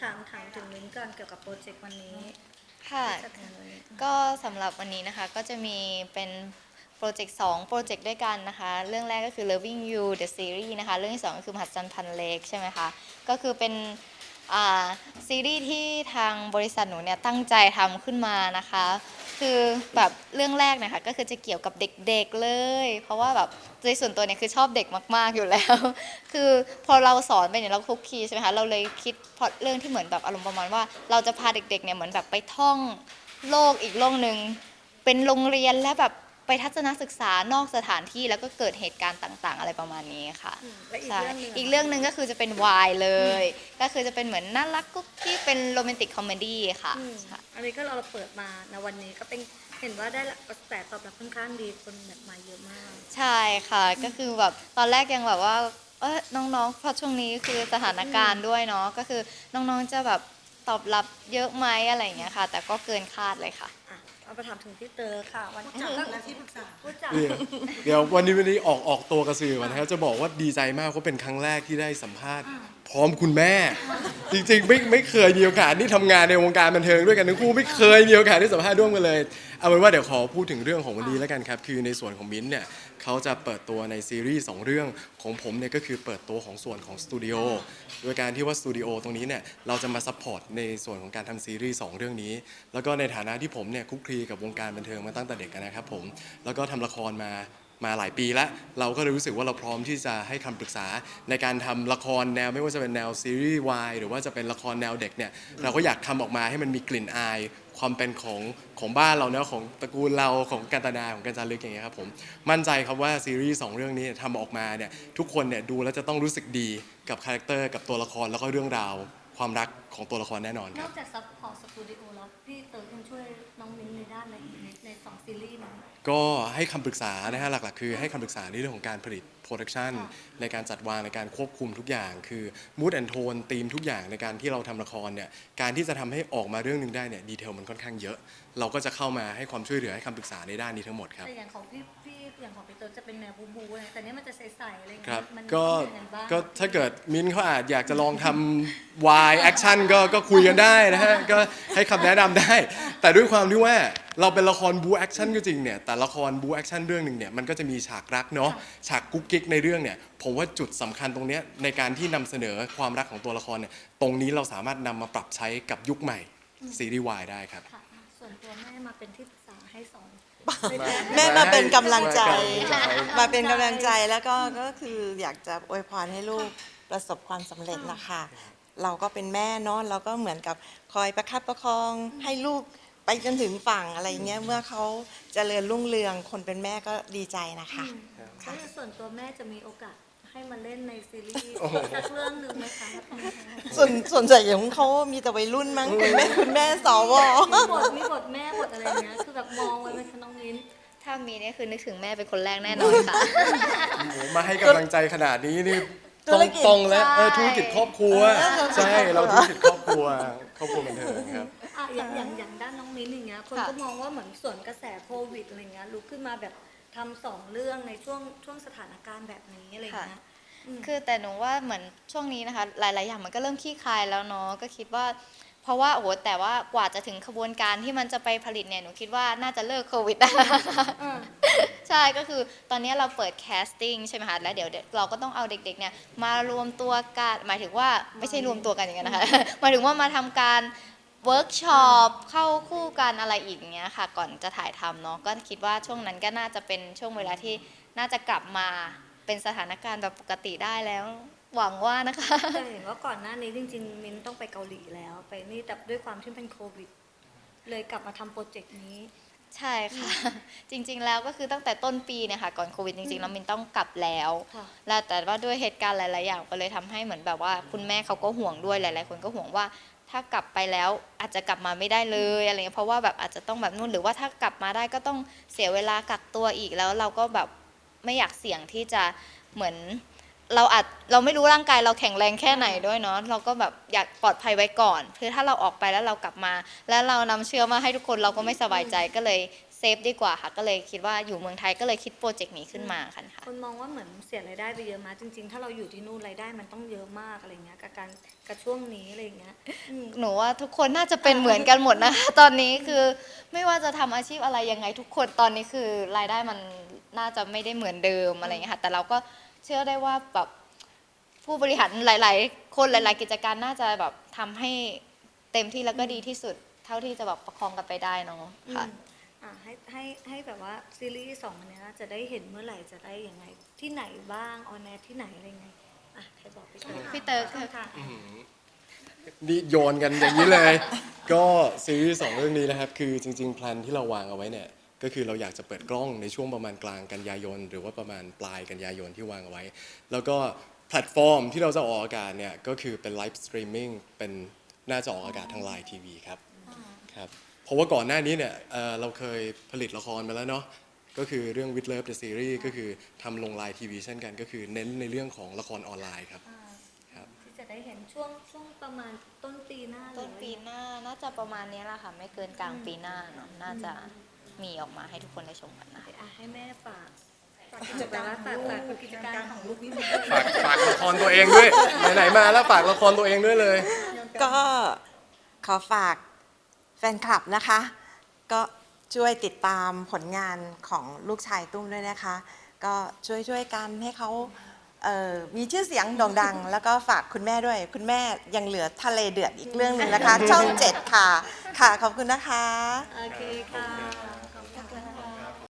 ถามถามถึงมิ้นท์ก่อนเกี่ยวกับโปรเจกต์วันนี้ค่ะจะถึงวันนี้ก็สำหรับวันนี้นะคะก็จะมีเป็นโปรเจกต์2โปรเจกต์ด้วยกันนะคะ เรื่องแรกก็คือ Loving You the Series นะคะ เรื่องที่ 2 ก็คือมหัศจรรย์พันเล็กใช่ไหมคะ ก็คือเป็นอ่า ซีรีส์ที่ทางบริษัทหนูเนี่ยตั้งใจทำขึ้นมานะคะ คือแบบเรื่องแรกนะคะก็คือจะเกี่ยวกับเด็กๆเลย เพราะว่าแบบโดยส่วนตัวเนี่ยคือชอบเด็กมากๆอยู่แล้ว คือพอเราสอนไปเนี่ยเราคุกคีใช่ไหมคะเราเลยคิดพอเรื่องที่เหมือนแบบอารมณ์ประมาณว่า เราจะพาเด็กๆเนี่ยเหมือนแบบไปท่องโลกอีกโลกหนึ่งเป็นโรงเรียนและแบบ ไปทัศนศึกษานอกสถานที่แล้วก็เกิดเหตุการณ์ต่าง ๆ อะไรประมาณนี้ค่ะอืมและอีกใช่เรื่องหนึงอีกเรื่องหนึ่งก็คือจะเป็นวายเลย ก็คือจะเป็นเหมือนน่ารักกุ๊กกิ๊กเป็นโรแมนติกคอมเมดี้ค่ะอืมค่ะ อันนี้ก็เราเปิดมาในวันนี้ก็เป็นเห็นว่าได้กระแสตอบรับค่อนข้างดีคนแบบมาเยอะมาก ใช่ค่ะก็คือแบบตอนแรกยังแบบว่าเออน้องๆเพราะช่วงนี้คือสถานการณ์ด้วยเนาะก็คือน้องๆจะแบบตอบรับเยอะไหมอะไรอย่างเงี้ยค่ะ แต่ก็เกินคาดเลยค่ะอะ เอาไปถามถึงพี่เตอร์ค่ะ วันจากและที่ปรึกษาผู้จัดเดี๋ยวเดี๋ยววันนี้วันนี้ออกออกตัวกระสือก่อนนะครับจะบอกว่าดีใจมากเพราะเป็นครั้งแรกที่ได้สัมภาษณ์พร้อมคุณแม่ จริงๆไม่ไม่เคยมีโอกาสที่ทำงานในวงการบันเทิงด้วยกันทั้งคู่ไม่เคยมีโอกาสได้สัมภาษณ์ร่วมกันเลย เอาเป็นว่าเดี๋ยวขอพูดถึงเรื่องของวันนี้แล้วกันครับ คือในส่วนของมิ้นท์เนี่ยเขาจะเปิดตัวในซีรีส์สองเรื่องของผมเนี่ยก็คือเปิดตัวของส่วนของสตูดิโอโดยการที่ว่าสตูดิโอตรงนี้เนี่ยเราจะมาซัพพอร์ตในส่วนของการทำซีรีส์สองเรื่องนี้ แล้วก็ในฐานะที่ผมเนี่ยคลุกคลีกับวงการบันเทิงมาตั้งแต่เด็กนะครับผมแล้วก็ทำละครมา มาหลายปีแล้ว เราก็เลยรู้สึกว่าเราพร้อมที่จะให้คำปรึกษาในการทำละครแนวไม่ว่าจะเป็นแนวซีรีส์วายหรือว่าจะเป็นละครแนวเด็กเนี่ยเราก็อยากทำออกมาให้มันมีกลิ่นอาย ความเป็นของของบ้านเราเนาะของตระกูลเราของการตนาของการจารึกอย่างเงี้ยครับผมมั่นใจครับว่าซีรีส์สองเรื่องนี้ทำออกมาเนี่ยทุกคนเนี่ยดูแล้วจะต้องรู้สึกดีกับคาแรคเตอร์กับตัวละครแล้วก็เรื่องราว ความรักของตัวละครแน่นอนคนรัอบ กจากซัพพอร์ตสตูดิโอแล้วพี่เต๋อยังช่วยน้องมิ้นในด้านอะไรอีกในในสองซีรีส์นั้นก็ให้คำปรึกษานะฮะหลักๆ คือให้คำปรึกษาในเรื่องของการผลิตโปรดักชันค่ะในการจัดวางในการควบคุมทุกอย่าง คือมูดแอนโทนธีมทุกอย่างในการที่เราทำละครเนี่ยการที่จะทำให้ออกมาเรื่องหนึ่งได้เนี่ยดีเทลมันค่อนข้างเยอะ เราก็จะเข้ามาให้ความช่วยเหลือให้คำปรึกษาในด้านนี้ทั้งหมดครับ แต่อย่างของพี่พี่อย่างของพี่เตอร์จะเป็นแนวบูบูอะไรแต่เนี้ยมันจะใสๆอะไรอย่างครัเงี้บยมันก็เป็นยังไงบ้าง ก็ถ้าเกิดมิ้นท์เขาอาจอยากจะลองทำวายแอคชั่นก็ก็คุยกันได้นะฮะ ก็ให้คำแนะนำได้ แต่ด้วยความที่ว่าเราเป็นละครบูแอคชั่นก็จริงเนี่ยแต่ละครบูแอคชั่นเรื่องหนึ่งเนี่ยมันก็จะมีฉากรักเนาะฉากกุ๊กกิ๊กในเรื่องเนี่ยผมว่าจุดสำคัญตรงเนี้ยในการที่นำเสนอความรักของตัวละครเนี่ยตรงนี้เราสามารถนำมาปรับใช้กับยุคใหม่ซีรีส์วายได้ครับ ค่ะส่วนตัวแม่มาเป็นที่ปรึกษาให้สอง แม่มาเป็นกำลังใจใช่มาเป็นกำลังใจแล้วก็ก็คืออยากจะอวยพรให้ลูกประสบความสำเร็จนะคะ เราก็เป็นแม่เนาะเราก็เหมือนกับคอยประคับประคองให้ลูก ไปจนถึงฝั่งอะไรเงี้ยเมื่อเขาเจริญรุ่งเรืองคนเป็นแม่ก็ดีใจนะคะแล้วในส่วนตัวแม่จะมีโอกาสให้มาเล่นในซีรีส์โอ้โห สักเรื่องหนึ่งไหมคะส่วนส่วนใหญ่ของเขามีแต่วัยรุ่นมั้งคุณแม่คุณแม่สว มีบทมีบทแม่บทอะไรเงี้ยคือแบบมองไว้ไหมคะน้องมิ้นถ้ามีเนี่ยคือนึกถึงแม่เป็นคนแรกแน่นอนค่ะ โอ้โหมาให้กำลังใจขนาดนี้นี่ธุตรรงกิจ ตรงๆแล้วใช่เออธุรกิจครอบครัว ใช่เราธุรกิจครอบครัวครอบครัวบันเทิงครับ อะอย่างอย่างอย่างด้านน้องมิ้นอย่างเงี้ยคนค่ะก็มองว่าเหมือนส่วนกระแสโควิดอะไรเงี้ยลุกขึ้นมาแบบทำสองเรื่องในช่วงช่วงสถานการณ์แบบนี้อะไรเงี้ยอืมคือแต่หนูว่าเหมือนช่วงนี้นะคะ หลาย ๆ อย่างมันก็เริ่มคลี่คลายแล้วเนาะก็คิดว่า เพราะว่าโอ้โหแต่ว่ากว่าจะถึงขบวนการที่มันจะไปผลิตเนี่ยหนูคิดว่าน่าจะเลิกโควิดได้อ่าใช่ก็คือตอนนี้เราเปิดแคสติ้งใช่ไหมคะแล้วเดี๋ยวเราก็ต้องเอาเด็ก ๆ เนี่ยมารวมตัวกันหมายถึงว่าไม่ใช่รวมตัวกันอย่างนั้นนะคะหมายถึงว่ามาทำการ เวิร์กช็อปเข้าคู่กันอะไรอีกอย่างเงี้ยค่ะ ก่อนจะถ่ายทำเนาะก็คิดว่าช่วงนั้นก็น่าจะเป็นช่วงเวลาที่น่าจะกลับมาเป็นสถานการณ์แบบปกติได้แล้ว หวังว่านะคะแต่เห็นว่าก่อนหน้านี้จริง ๆ มิ้นต้องไปเกาหลีแล้ว ไปนี่แต่ด้วยความที่เป็นโควิด เลยกลับมาทำโปรเจกต์นี้ ใช่ค่ะ จริงๆแล้วก็คือตั้งแต่ต้นปีเนี่ยค่ะก่อนโควิดจริงๆแล้วมินต้องกลับแล้ว ค่ะ แล้วแต่ว่าด้วยเหตุการณ์หลาย ๆ อย่างก็เลยทำให้เหมือนแบบว่า คุณแม่เขาก็ห่วงด้วยหลาย ๆ คนก็ห่วงว่า ถ้ากลับไปแล้วอาจจะกลับมาไม่ได้เลยอะไรเงี้ยเพราะว่าแบบอาจจะต้องแบบนู่นหรือว่าถ้ากลับมาได้ก็ต้องเสียเวลากักตัวอีกแล้วเราก็แบบไม่อยากเสี่ยงที่จะเหมือนเราอาจเราไม่รู้ร่างกายเราแข็งแรงแค่ไหนด้วยเนาะเราก็แบบอยากปลอดภัยไว้ก่อนคือถ้าเราออกไปแล้วเรากลับมา แล้วเรานำเชื้อมาให้ทุกคนเราก็ไม่สบายใจก็เลย เซฟดีกว่าค่ะ ก็เลยคิดว่าอยู่เมืองไทยก็เลยคิดโปรเจกต์นี้ขึ้นมาค่ะค่ะ คนมองว่าเหมือนเสียรายได้ไปเยอะมากจริง ๆ ถ้าเราอยู่ที่นู่นรายได้มันต้องเยอะมากอะไรเงี้ยกับการกับช่วงนี้อะไรเงี้ยอืมหนูว่าทุกคนน่าจะเป็นเหมือนกันหมดนะคะตอนนี้คือไม่ว่าจะทำอาชีพอะไรยังไงทุกคนตอนนี้คือรายได้มันน่าจะไม่ได้เหมือนเดิมอะไรอย่างเงี้ยค่ะ แต่เราก็เชื่อได้ว่าแบบผู้บริหารหลาย ๆ คนหลาย ๆ กิจการน่าจะแบบทำให้เต็มที่แล้วก็ดีที่สุด เท่าที่จะแบบประคองกันไปได้เนาะค่ะ อืมอะให้ให้ให้แบบว่าซีรีส์สองอันเนี้ยจะได้เห็นเมื่อไหร่จะได้ยังไง ที่ไหนบ้างออนแอร์ที่ไหนอะไรไงอะใครบอกพี่เติร์กพี่เติร์กช่องทางนี่โยนกันอย่างนี้เลย ก็ซีรีส์สองเรื่องนี้นะครับ คือจริงๆแพลนที่เราวางเอาไว้เนี่ย ก็คือเราอยากจะเปิดกล้องในช่วงประมาณกลางกันยายน หรือว่าประมาณปลายกันยายนที่วางเอาไว้ แล้วก็แพลตฟอร์มที่เราจะออกอากาศเนี่ย ก็คือเป็นไลฟ์สตรีมมิ่งเป็นน่าจะออกอากาศทางไลน์ทีวีครับครับเพ ราะว่าก่อนหน้านี้เนี่ยเอ่อเราเคยผลิตละครมาแล้วเนาะก็คือเรื่อง With Love the Series ก็คือทำลงไลน์ทีวีเช่นกันก็คือเน้นในเรื่องของละครออนไลน์ครับ ครับ ที่จะได้เห็นช่วงช่วงประมาณต้นปีหน้าต้นปีหน้าน่าจะประมาณนี้แหละค่ะ ไม่เกินกลางปีหน้าเนาะน่าจะมีออกมาให้ทุกคนได้ชมกันนะคะ อะให้แม่ฝากฝากกิจการฝากฝากกิจการของลูกนี่ฝากฝากละครตัวเองด้วย ไหนๆมาแล้วฝากละครตัวเองด้วยเลย ก็ขอฝาก แฟนคลับนะคะ ก็ช่วยติดตามผลงานของลูกชายตุ้มด้วยนะคะ ก็ช่วยช่วยๆกันให้เขาเอ่อมีชื่อเสียงโด่งดัง แล้วก็ฝากคุณแม่ด้วย คุณแม่ยังเหลือทะเลเดือดอีกเรื่องหนึ่งนะคะ ช่องเจ็ดค่ะ ค่ะ ขอบคุณนะคะ โอเคค่ะ